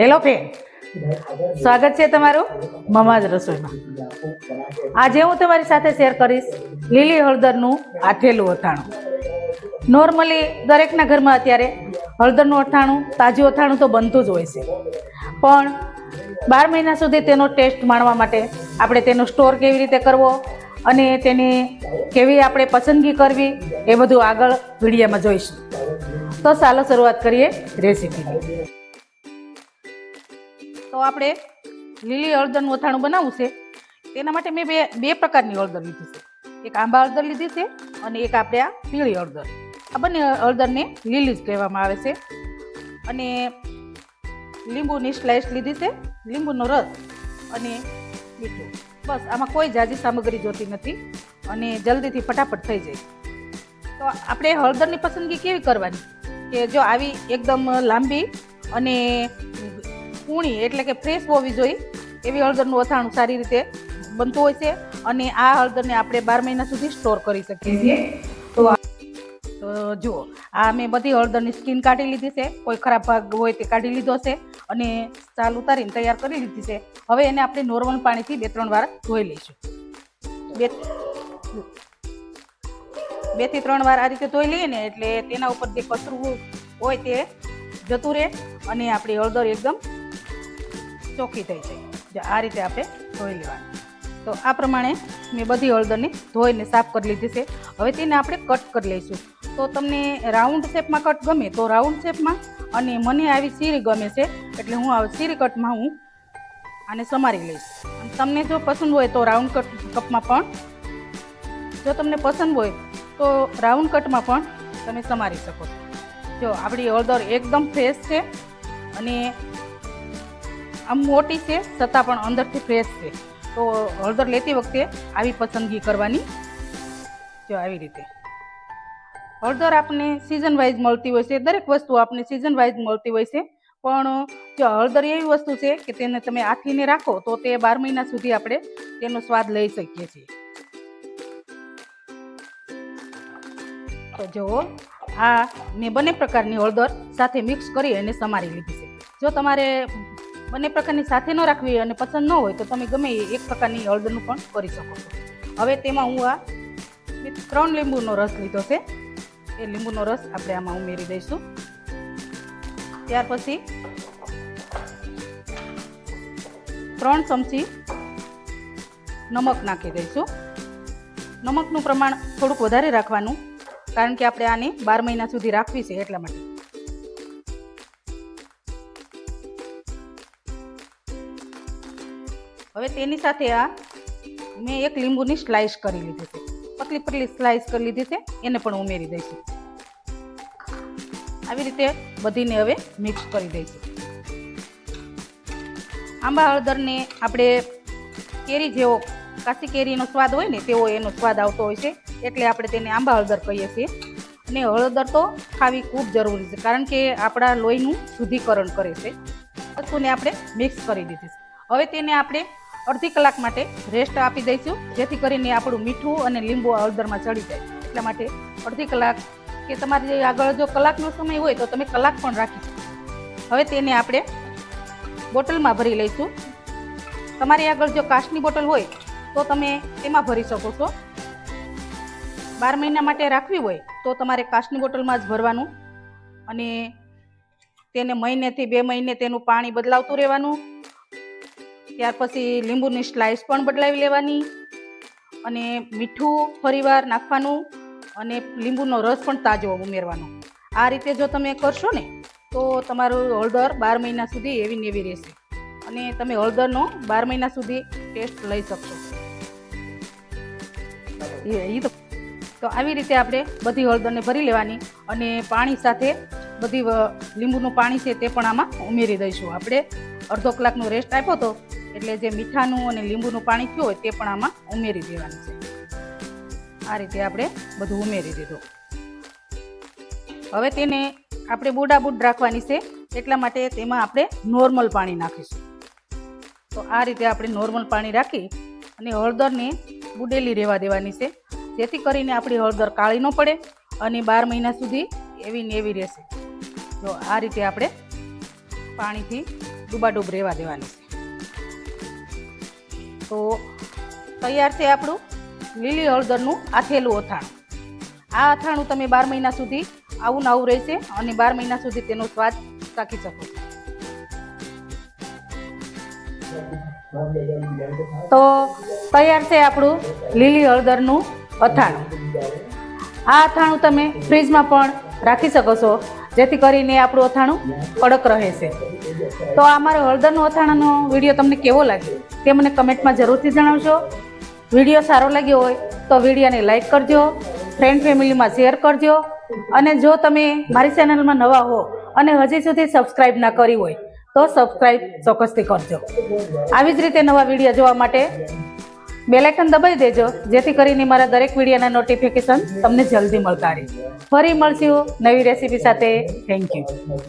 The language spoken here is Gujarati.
હેલો ફ્રેન્ડ સ્વાગત છે તમારું મમાજ રસોઈમાં. આજે હું તમારી સાથે શેર કરીશ લીલી હળદરનું આથેલું અથાણું. નોર્મલી દરેકના ઘરમાં અત્યારે હળદરનું અથાણું, તાજું અથાણું તો બનતું જ હોય છે. પણ બાર મહિના સુધી તેનો ટેસ્ટ માણવા માટે આપણે તેનો સ્ટોર કેવી રીતે કરવો અને તેની કેવી આપણે પસંદગી કરવી એ બધું આગળ વિડીયામાં જોઈશું. તો ચાલો શરૂઆત કરીએ રેસીપીની તો આપણે લીલી હળદરનું અથાણું બનાવવું છે. તેના માટે મેં બે બે પ્રકારની હળદર લીધી છે. એક આંબા હળદર લીધી છે અને એક આપણે આ પીળી હળદર આ બંને હળદરને લીલી જ કહેવામાં આવે છે. અને લીંબુની સ્લાઇસ લીધી છે, લીંબુનો રસ અને મીઠું. બસ, આમાં કોઈ જાજી સામગ્રી જોતી નથી અને જલ્દીથી ફટાફટ થઈ જાય. તો આપણે હળદરની પસંદગી કેવી કરવાની? કે જો આવી એકદમ લાંબી અને કૂણી એટલે કે ફ્રેશ હોવી જોઈએ. એવી હળદરનું અથાણું સારી રીતે બનતું હોય છે અને આ હળદરને આપણે બાર મહિના સુધી સ્ટોર કરી શકીએ છીએ. તો જુઓ, આ મેં બધી હળદરની સ્કીન કાઢી લીધી છે. કોઈ ખરાબ ભાગ હોય તે કાઢી લીધો છે અને ચાલ ઉતારીને તૈયાર કરી લીધી છે. હવે એને આપણે નોર્મલ પાણીથી બે ત્રણ વાર ધોઈ લઈશું. બે બેથી ત્રણ વાર આ રીતે ધોઈ લઈએ ને એટલે તેના ઉપર જે કચરું હોય તે જતું રહે અને આપણી હળદર એકદમ ચોખ્ખી થઈ જાય. આ રીતે આપણે ધોઈ લેવાની. તો આ પ્રમાણે મેં બધી હળદરને ધોઈને સાફ કરી લીધી છે. હવે તેને આપણે કટ કરી લઈશું. તો તમને રાઉન્ડ શેપમાં કટ ગમે તો રાઉન્ડ શેપમાં. અને મને આવી સીરી ગમે છે, એટલે હું આ સીરી કટમાં હું આને સમારી લઈશ. તમને જો પસંદ હોય તો રાઉન્ડ કટ કપમાં પણ. જો તમને પસંદ હોય તો રાઉન્ડ કટમાં પણ તમે સમારી શકો છો. જો આપણી હળદર એકદમ ફ્રેશ છે અને આમ મોટી છે, છતાં પણ અંદરથી ફ્રેશ છે. તો હળદર લેતી વખતે આવી પસંદગી કરવાની. જો આવી રીતે. હળદર આપણને સિઝન વાઇઝ મળતી હોય છે, દરેક વસ્તુ આપણને સિઝન વાઇઝ મળતી હોય છે. પણ જો હળદર એવી વસ્તુ છે કે તેને તમે આથીને રાખો, તો તે બાર મહિના સુધી આપણે તેનો સ્વાદ લઈ શકીએ છીએ. તો જુઓ આ મેં બંને પ્રકારની હળદર સાથે મિક્સ કરી અને સમારી લીધી છે. જો તમારે બંને પ્રકારની સાથે ન રાખવી અને પસંદ ન હોય તો તમે ગમે એક પ્રકારની હળદરનું પણ કરી શકો હવે તેમાં હું આ ત્રણ લીંબુનો રસ લીધો છે. એ લીંબુનો રસ આપણે આમાં ઉમેરી દઈશું. ત્યાર પછી ત્રણ ચમચી નમક નાખી દઈશું. નમકનું પ્રમાણ થોડુંક વધારે રાખવાનું, કારણ કે આપણે આને બાર મહિના સુધી રાખવી છે એટલા માટે. હવે તેની સાથે આ મેં એક લીંબુની સ્લાઇસ કરી લીધી છે. પતલી પતલી સ્લાઇસ કરી લીધી છે. એને પણ ઉમેરી દઈશું. આવી રીતે બધીને હવે મિક્સ કરી દઈશું. આંબા હળદરને આપણે કેરી જેવો કાચી કેરીનો સ્વાદ હોય ને, તેવો એનો સ્વાદ આવતો હોય છે. એટલે આપણે તેને આંબા હળદર કહીએ છીએ. અને હળદર તો ખાવી ખૂબ જરૂરી છે, કારણ કે આપણા લોહીનું શુદ્ધિકરણ કરે છે. વસ્તુને આપણે મિક્સ કરી દીધી છે. હવે તેને આપણે અડધી કલાક માટે રેસ્ટ આપી દઈશું. જેથી કરીને આપણું મીઠું અને લીંબુ હળદરમાં ચડી જાય. એટલા માટે અડધી કલાક કે તમારે આગળ જો કલાકનો સમય હોય તો તમે કલાક પણ રાખી શકો. હવે તેને આપણે બોટલમાં ભરી લઈશું. તમારી આગળ જો કાચની બોટલ હોય તો તમે તેમાં ભરી શકો છો. બાર મહિના માટે રાખવી હોય તો તમારે કાચની બોટલમાં જ ભરવાનું અને તેને મહિનેથી બે મહિને તેનું પાણી બદલાવતું રહેવાનું. ત્યાર પછી લીંબુની સ્લાઇસ પણ બદલાવી લેવાની અને મીઠું ફરીવાર નાખવાનું અને લીંબુનો રસ પણ તાજો ઉમેરવાનો. આ રીતે જો તમે કરશો ને, તો તમારું હળદર બાર મહિના સુધી એવી ને એવી રહેશે. અને તમે હળદરનો બાર મહિના સુધી ટેસ્ટ લઈ શકશો. એ તો. તો આવી રીતે આપણે બધી હળદરને ભરી લેવાની અને પાણી સાથે બધી લીંબુનું પાણી છે તે પણ આમાં ઉમેરી દઈશું. આપણે અડધો કલાકનો રેસ્ટ આપ્યો હતો એટલે જે મીઠાનું અને લીંબુનું પાણી થયું હોય તે પણ આમાં ઉમેરી દેવાનું છે. આ રીતે આપણે બધું ઉમેરી દીધું. હવે તેને આપણે બુડાબુડ રાખવાની છે, એટલા માટે તેમાં આપણે નોર્મલ પાણી નાખીશું. તો આ રીતે આપણે નોર્મલ પાણી રાખી અને હળદરને બુડેલી રહેવા દેવાની છે, જેથી કરીને આપણી હળદર કાળી ન પડે અને બાર મહિના સુધી એવી ને એવી રહેશે. તો આ રીતે આપણે પાણીથી ડૂબાડૂબ રહેવા દેવાની છે. તો તૈયાર છે આપણું લીલી હળદરનું આથેલું અથાણું. આ અથાણું તમે બાર મહિના સુધી આવું ને આવું રહેશે અને બાર મહિના સુધી તેનો સ્વાદ ચાખી શકો. તો તૈયાર છે આપણું લીલી હળદરનું અથાણું. આ અથાણું તમે ફ્રીજમાં પણ રાખી શકો છો. જેથી કરીને આપણું અથાણું કડક રહે છે. તો આ મારો હળદરનું અથાણાનો વીડિયો તમને કેવો લાગ્યો તે મને કમેન્ટમાં જરૂરથી જણાવજો. વીડિયો સારો લાગ્યો હોય તો વિડીયોને લાઈક કરજો ફ્રેન્ડ ફેમિલીમાં શેર કરજો અને જો તમે મારી ચેનલમાં નવા હો અને હજી સુધી સબસ્ક્રાઈબ ના કરી હોય તો સબસ્ક્રાઈબ ચોક્કસથી કરજો. આવી જ રીતે નવા વીડિયો જોવા માટે બેલાઇકન દબાઈ દેજો, જેથી કરીને મારા દરેક વિડીયોના નોટિફિકેશન તમને જલ્દી મળતા રહે. ફરી મળશું નવી રેસીપી સાથે. Thank you